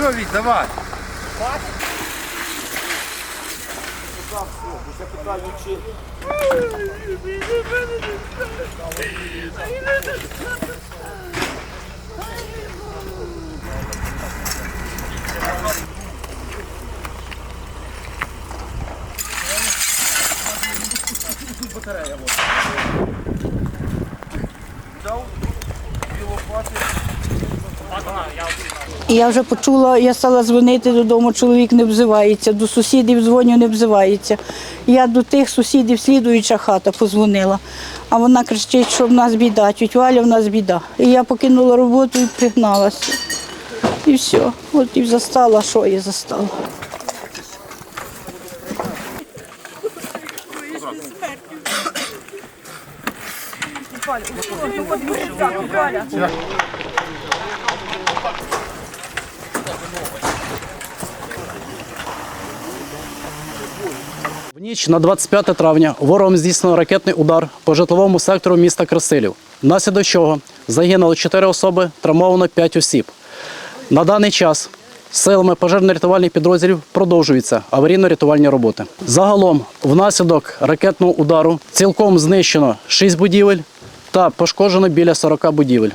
Все, Вить, давай. Батарея вот. Взял білопати. Ладно, я І я вже почула, я стала дзвонити додому, чоловік не взивається, до сусідів дзвоню, не взивається. Я до тих сусідів, слідуюча хата, позвонила. А вона кричить, що в нас біда, тють Валя, в нас біда. І я покинула роботу і пригналася. І все. От і застала, що я застала. В ніч на 25 травня ворогом здійснено ракетний удар по житловому сектору міста Красилів, внаслідок чого загинуло 4 особи, травмовано 5 осіб. На даний час силами пожежно-рятувальних підрозділів продовжуються аварійно-рятувальні роботи. Загалом, внаслідок ракетного удару цілком знищено 6 будівель та пошкоджено біля 40 будівель.